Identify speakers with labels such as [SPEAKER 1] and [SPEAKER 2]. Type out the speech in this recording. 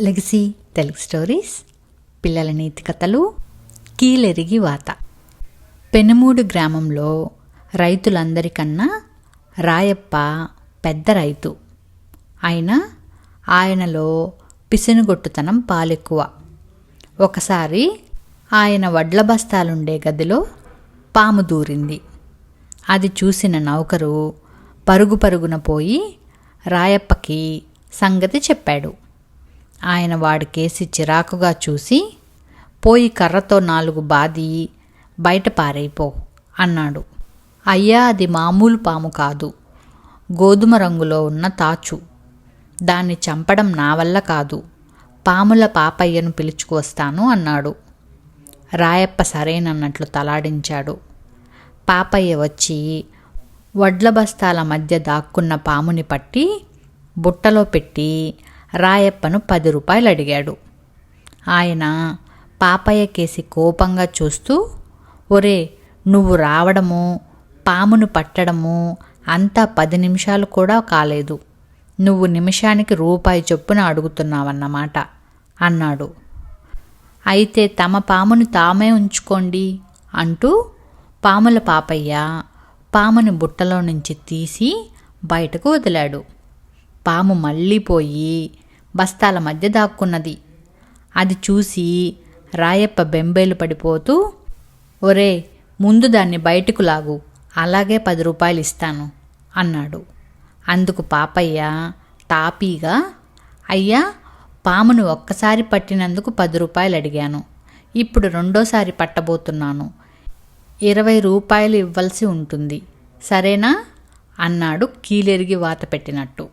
[SPEAKER 1] Legacy Telugu stories పిల్లల నీతి కథలు కీలెరిగి వాత పెనుమూడు గ్రామంలో రైతులందరికన్నా రాయప్ప పెద్ద రైతు. అయినా ఆయనలో పిసినుగొట్టుతనం పాలెక్కువ. ఒకసారి ఆయన వడ్ల బస్తాలుండే గదిలో పాము దూరింది. అది చూసిన నౌకరు పరుగు పరుగున పోయి రాయప్పకి సంగతి చెప్పాడు. ఆయన వాడి కేసి చిరాకుగా చూసి పోయి కర్రతో నాలుగు బాది బయట పారైపో అన్నాడు. అయ్యా అది మామూలు పాము కాదు. గోధుమ రంగులో ఉన్న తాచు. దాన్ని చంపడం నా వల్ల కాదు. పాముల పాపయ్యను పిలుచుకువస్తాను అన్నాడు. రాయప్ప సరేనన్నట్లు తలాడించాడు. పాపయ్య వచ్చి వడ్ల బస్తాల మధ్య దాక్కున్న పాముని పట్టి బుట్టలో పెట్టి రాయప్పను పది రూపాయలు అడిగాడు. ఆయన పాపయ్య కేసి కోపంగా చూస్తూ ఒరే నువ్వు రావడము పామును పట్టడము అంతా పది నిమిషాలు కూడా కాలేదు. నువ్వు నిమిషానికి రూపాయి చొప్పున అడుగుతున్నావన్నమాట అన్నాడు. అయితే తమ పామును తామే ఉంచుకోండి అంటూ పాముల పాపయ్య పాముని బుట్టలో నుంచి తీసి బయటకు వదిలాడు. పాము మళ్ళీ పోయి బస్తాల మధ్య దాక్కున్నది. అది చూసి రాయప్ప బెంబేలు పడిపోతూ ఒరే ముందు దాన్ని బయటకు లాగు అలాగే పది రూపాయలు ఇస్తాను అన్నాడు. అందుకు పాపయ్య తాపీగా అయ్యా పామును ఒక్కసారి పట్టినందుకు పది రూపాయలు అడిగాను. ఇప్పుడు రెండోసారి పట్టబోతున్నాను. ఇరవై రూపాయలు ఇవ్వాల్సి ఉంటుంది. సరేనా? అన్నాడు కీలెరిగి వాత పెట్టినట్టు.